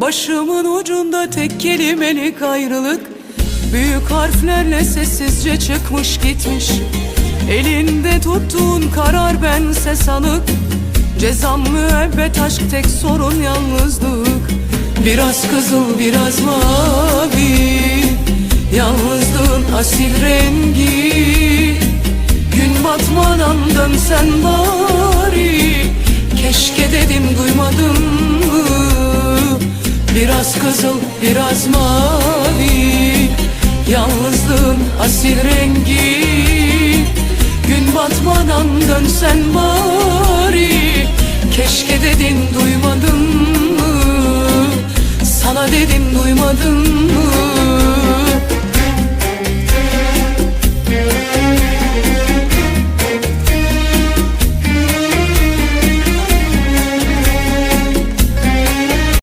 Başımın ucunda tek kelimelik ayrılık. Büyük harflerle sessizce çıkmış gitmiş. Elinde tuttuğun karar bense sanık. Cezam müebbet aşk tek sorun yalnızlık. Biraz kızıl biraz mavi. Yalnızlığın asil rengi. Gün batmadan dönsen bari Biraz kızıl biraz mavi. Yalnızlığın asil rengi. Gün batmadan dönsen bari. Keşke dedin duymadın mı? Sana dedim duymadın mı